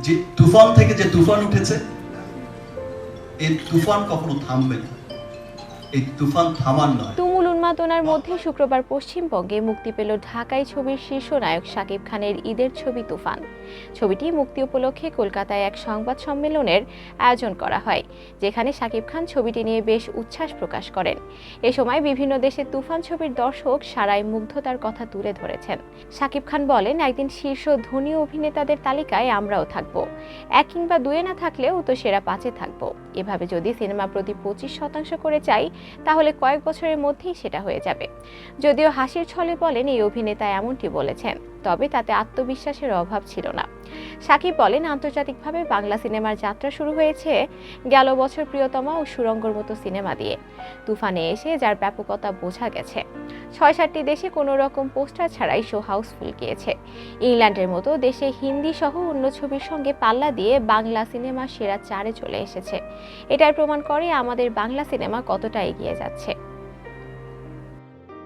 যে তুফান থেকে যে তুফান উঠেছে, এই তুফান কখনো থামবে না। এই তুফান থামার নয়। উন্মাদনার মধ্যে শুক্রবার পশ্চিমবঙ্গে মুক্তি পেল ঢাকাই ছবির শীর্ষ নায়ক শাকিব খানের ঈদের ছবি তুফান। ছবিটি মুক্তি উপলক্ষে কলকাতায় এক সংবাদ সম্মেলনের আয়োজন করা হয়, যেখানে শাকিব খান ছবিটি নিয়ে বেশ উচ্ছ্বাস প্রকাশ করেন। এ সময় বিভিন্ন দেশে তুফান ছবির দর্শক সারাই মুগ্ধতার কথা তুলে ধরেছেন। শাকিব খান বলেন, একদিন শীর্ষ ধনী অভিনেতাদের তালিকায় আমরাও থাকব। এক কিংবা দুয়ে না থাকলেও তো সেরা পাঁচে থাকব। এভাবে যদি সিনেমা প্রতি পঁচিশ শতাংশ করে চাই, তাহলে কয়েক বছরের মধ্যেই সেটা হয়ে যাবে। যদিও হাসির ছলে বলেন এই অভিনেতা এমনটি বলেছেন, তবে তাতে আত্মবিশ্বাসের অভাব ছিল না। সাকিব বলেন, আন্তর্জাতিকভাবে বাংলা সিনেমার যাত্রা শুরু হয়েছে গেল বছর প্রিয়তমা ও সুরঙ্গর মতো সিনেমা দিয়ে। তুফানে এসে যার ব্যাপকতা বোঝা গেছে। ছয় সাতটি দেশে কোনো রকম পোস্টার ছাড়াই শো হাউসফুল গিয়েছে। ইংল্যান্ডের মতো দেশে হিন্দি সহ অন্য ছবির সঙ্গে পাল্লা দিয়ে বাংলা সিনেমা সেরা চারে চলে এসেছে। এটাই প্রমাণ করে আমাদের বাংলা সিনেমা কতটা এগিয়ে যাচ্ছে।